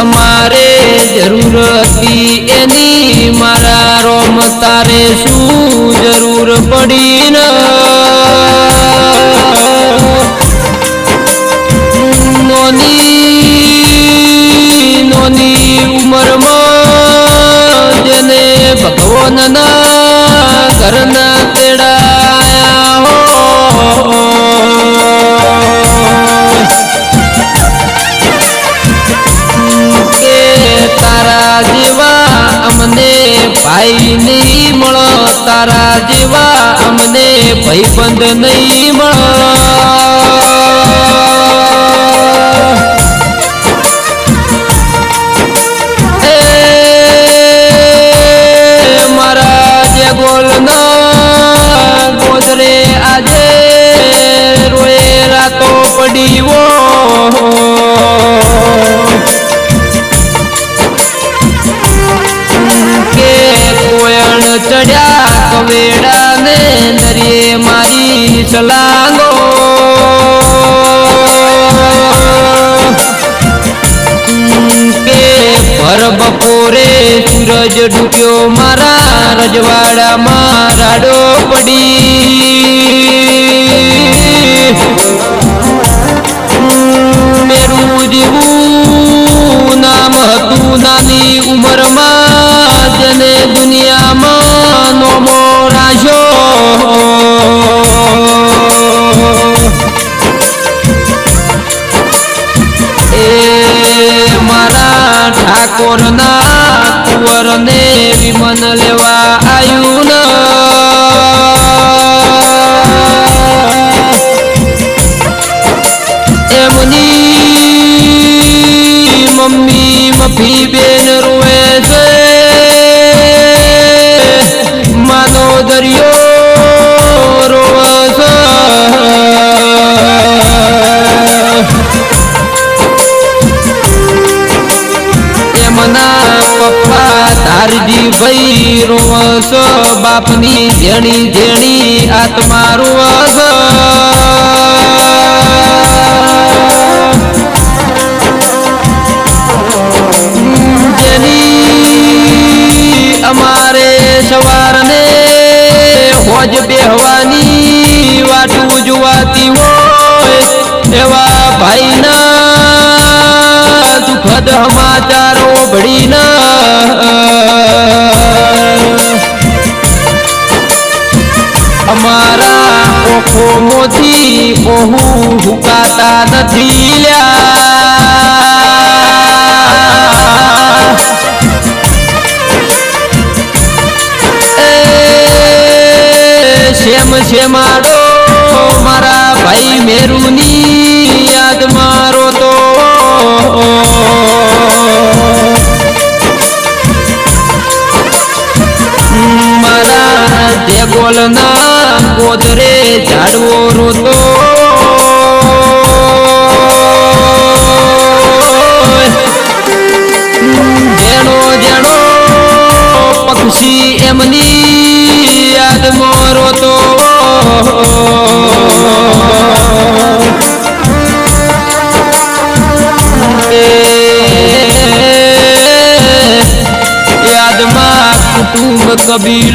અમારે જરૂર હતી એની મારા રોમ તારે શું જરૂર પડી ન ભાઈબંધ નહીં મારા જે ગોલના ગોદરે આજે રોએ રાતો પડી વો મારી કે પર બપોરે સૂરજ ડૂબ્યો મારા રજવાડામાં રાડો પડી. cuando le va બાપની જેણી જેણી આ તમારું અમારે સવારને હોજ બેહવાની ઓખો મોથી ઓહું હુકાતા નથી શેમ શેમાડો મારા ભાઈ મેરુની યાદ મારો તો. મારા દેગોલના ગોદરે कभी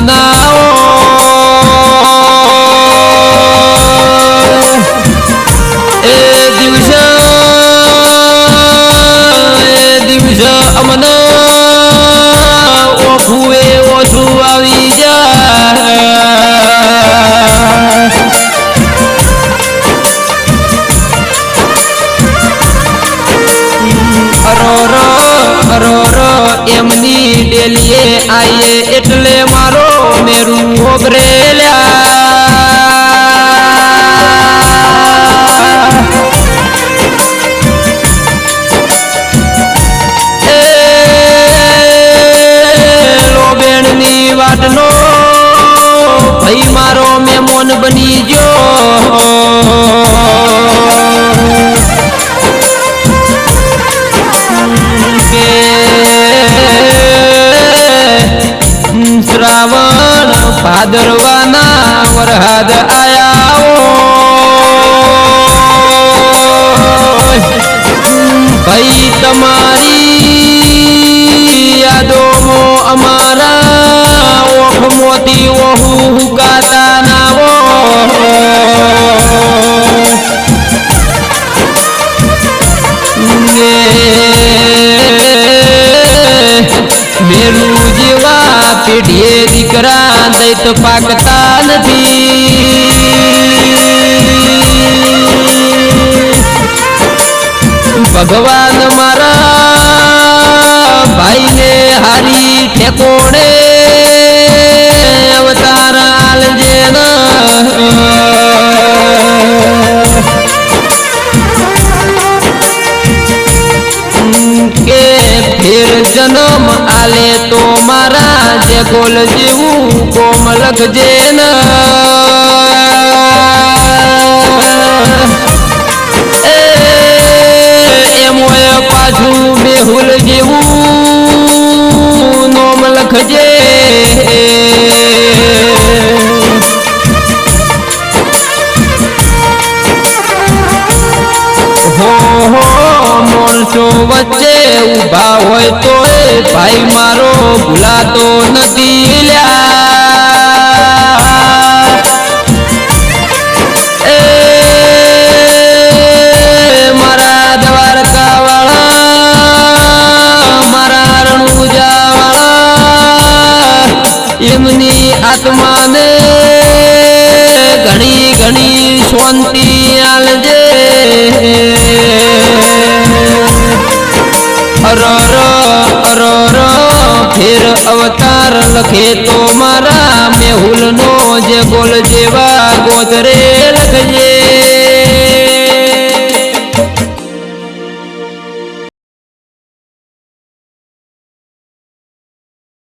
now. વાટનો ભાઈ મારો મેમોન બની ગયો. શ્રાવણ ભાદરવાના વરહાદ આયા ભાઈ તમારી પેઢીએ દીકરા નહીં તો પાકતા નથી. ભગવાન મારા ભાઈને હારી ઠેકોડે મારા જેવું કોમલક જેન એમોય પાછું બેહુલ જેવું નોમ લખજે. હો હો વચ્ચે ઊભા હોય તો ભાઈ મારો ભૂલાતો નથી. આત્માને ઘણી ઘણી શાંતિ આલજે. અરર અરર, ફેર અવતાર લખે તો મારા મેહુલનો જે બોલ જેવા ગોતરે લખજે.